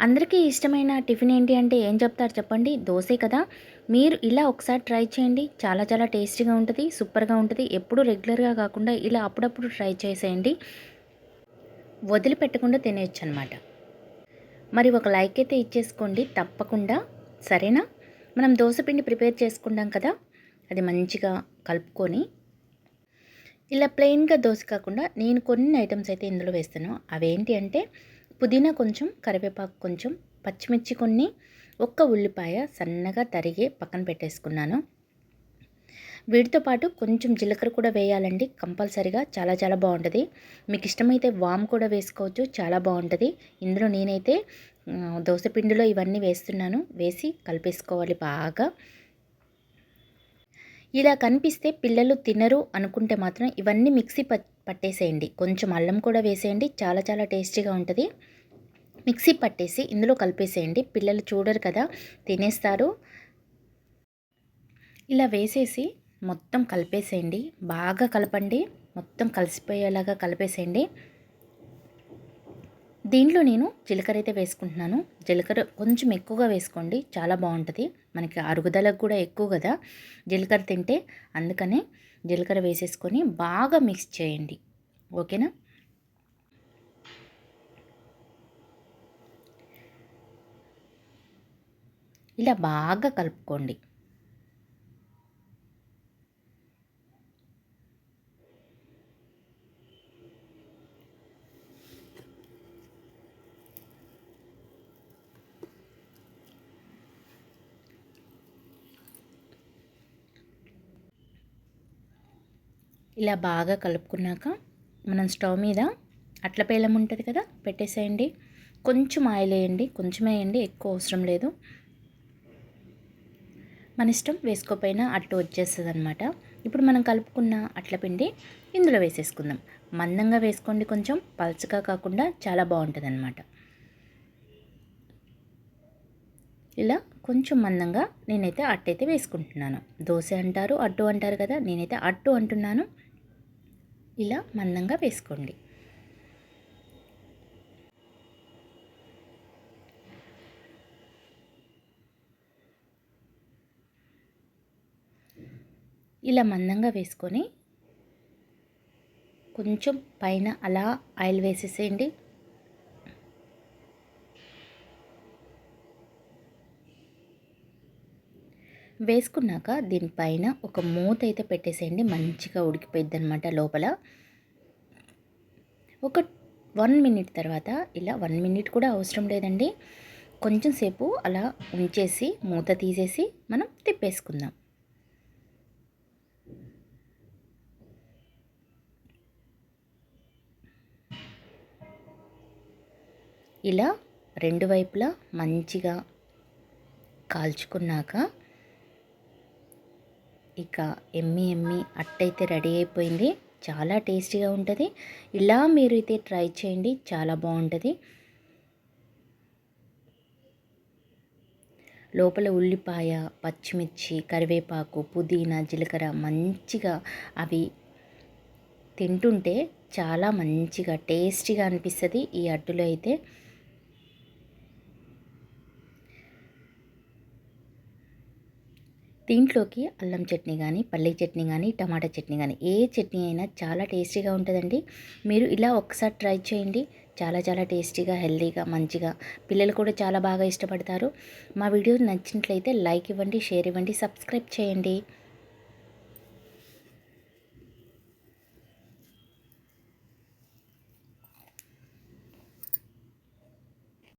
అందరికీ ఇష్టమైన టిఫిన్ ఏంటి అంటే ఏం చెప్తారు చెప్పండి? దోశే కదా. మీరు ఇలా ఒకసారి ట్రై చేయండి. చాలా చాలా టేస్టీగా ఉంటుంది సూపర్గా ఉంటుంది. ఎప్పుడు రెగ్యులర్గా కాకుండా ఇలా అప్పుడప్పుడు ట్రై చేసేయండి. వదిలిపెట్టకుండా తినేయచ్చు అనమాట మరి ఒక లైక్ అయితే ఇచ్చేసుకోండి తప్పకుండా. సరేనా? మనం దోశ పిండి ప్రిపేర్ చేసుకుంటాం కదా. అది మంచిగా కలుపుకొని. ఇలా ప్లెయిన్గా దోశ కాకుండా నేను కొన్ని ఐటమ్స్ అయితే ఇందులో వేస్తాను. అవేంటి అంటే పుదీనా కొంచెం కరివేపాకు కొంచెం పచ్చిమిర్చి కొన్ని ఒక్క ఉల్లిపాయ సన్నగా తరిగి పక్కన పెట్టేసుకున్నాను. వీటితో పాటు కొంచెం జీలకర్ర కూడా వేయాలండి. కంపల్సరిగా చాలా చాలా బాగుంటుంది. మీకు ఇష్టమైతే వామ్ కూడా వేసుకోవచ్చు. చాలా బాగుంటుంది. ఇందులో నేనైతే దోశపిండిలో ఇవన్నీ వేస్తున్నాను. వేసి కలిపేసుకోవాలి బాగా. ఇలా కనిపిస్తే పిల్లలు తినరు అనుకుంటే మాత్రం ఇవన్నీ మిక్సీ పట్టేసేయండి. కొంచెం అల్లం కూడా వేసేయండి. చాలా చాలా టేస్టీగా ఉంటుంది. మిక్సీ పట్టేసి ఇందులో కలిపేసేయండి. పిల్లలు చూడరు కదా తినేస్తారు. ఇలా వేసేసి మొత్తం కలిపేసేయండి. బాగా కలపండి. మొత్తం కలిసిపోయేలాగా కలిపేసేయండి. దీంట్లో నేను జీలకర్ర అయితే వేసుకుంటున్నాను. జీలకర్ర కొంచెం ఎక్కువగా వేసుకోండి చాలా బాగుంటుంది. మనకి అరుగుదలకు కూడా ఎక్కువ కదా. జీలకర్ర తింటే అందుకనే జీలకర్ర వేసేసుకొని బాగా మిక్స్ చేయండి. ఓకేనా? ఇలా బాగా కలుపుకోండి. ఇలా బాగా కలుపుకున్నాక మనం స్టవ్ మీద అట్ల పేలం ఉంటుంది కదా పెట్టేసేయండి. కొంచెం ఆయిల్ వేయండి కొంచెం వేయండి ఎక్కువ అవసరం లేదు. మన ఇష్టం వేసుకోపోయినా అట్టు వచ్చేస్తుంది అనమాట ఇప్పుడు మనం కలుపుకున్న అట్ల పిండి ఇందులో వేసేసుకుందాం. మందంగా వేసుకోండి కొంచెం పల్చగా కాకుండా చాలా బాగుంటుంది అనమాట ఇలా కొంచెం మందంగా నేనైతే అట్టయితే వేసుకుంటున్నాను. దోశ అంటారు అడ్డు అంటారు కదా నేనైతే అట్టు అంటున్నాను. ఇలా మందంగా వేసుకోండి. ఇలా మందంగా వేసుకొని కొంచెం పైన అలా ఆయిల్ వేసేసేయండి. వేసుకున్నాక దీనిపైన ఒక మూత అయితే పెట్టేసేయండి. మంచిగా ఉడికిపోయిద్ది అనమాట లోపల. ఒక వన్ మినిట్ తర్వాత ఇలా వన్ మినిట్ కూడా అవసరం లేదండి. కొంచెం సేపు అలా ఉంచేసి మూత తీసేసి మనం తిప్పేసుకుందాం. ఇలా రెండు వైపులా మంచిగా కాల్చుకున్నాక ఇక ఎమ్మి ఎమ్మి అట్టయితే రెడీ అయిపోయింది. చాలా టేస్టీగా ఉంటుంది. ఇలా మీరు అయితే ట్రై చేయండి. చాలా బాగుంటుంది. లోపల ఉల్లిపాయ పచ్చిమిర్చి కరివేపాకు పుదీనా జీలకర్ర మంచిగా అవి తింటుంటే చాలా మంచిగా టేస్టీగా అనిపిస్తుంది ఈ అడ్డులో అయితే. దీంట్లోకి అల్లం చట్నీ కానీ పల్లీ చట్నీ కానీ టమాటా చట్నీ కానీ ఏ చట్నీ అయినా చాలా టేస్టీగా ఉంటుందండి. మీరు ఇలా ఒకసారి ట్రై చేయండి. చాలా చాలా టేస్టీగా హెల్తీగా మంచిగా. పిల్లలు కూడా చాలా బాగా ఇష్టపడతారు. మా వీడియో నచ్చినట్లయితే లైక్ ఇవ్వండి షేర్ ఇవ్వండి సబ్స్క్రైబ్ చేయండి.